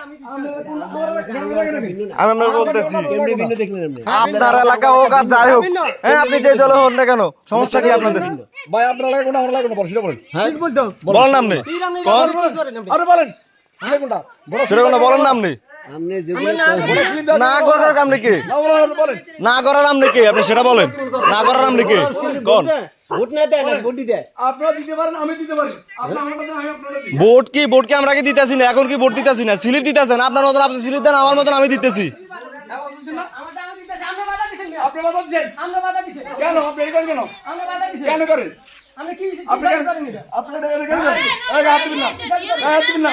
আমি আপনার বলতেছি। আপনার এলাকা হোক আর যাই হোক। হ্যাঁ আপনি যে দলে হন না কেন? সমস্যা কি আপনাদের? ভাই আপনার লাগে কোনটা? আমার লাগে কোনটা? বলেন। হ্যাঁ। বলেন নাম নেই আরে বলেন। সেটা কোনটা? বড় সেটা কোনো বলেন নাম নেই না করার কাম নাকি না করার নাম নাকি আপনি সেটা বলেন। না করার নাম নাকি কোন? ভোট কি? ভোট কি আমরা কি দিতেছি না? এখন কি ভোট দিতেছি না? স্লিপ দিতেছেন আপনার মতন আপনি স্লিপ দেন আমার মতন আমি দিতেছি। আপনি আপনি এই করেন কেন? আমরা বাধা দিছি কেন করেন আমি কি আপনি না।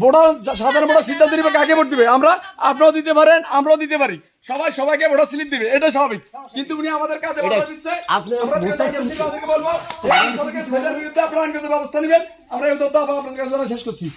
ভোটার সাধারণ বড় সিদ্ধান্ত নিবে কাকে ভোট দিবে? আমরা? আপনারাও দিতে পারেন আমরাও দিতে পারি। সবাই সবাইকে বড় স্লিপ দিবে এটা স্বাভাবিক। কিন্তু উনি আমাদের কাছে আমরা ব্যবস্থা নেবেন আমরা এই তথ্য আপনাদের কাছে শেষ করছি।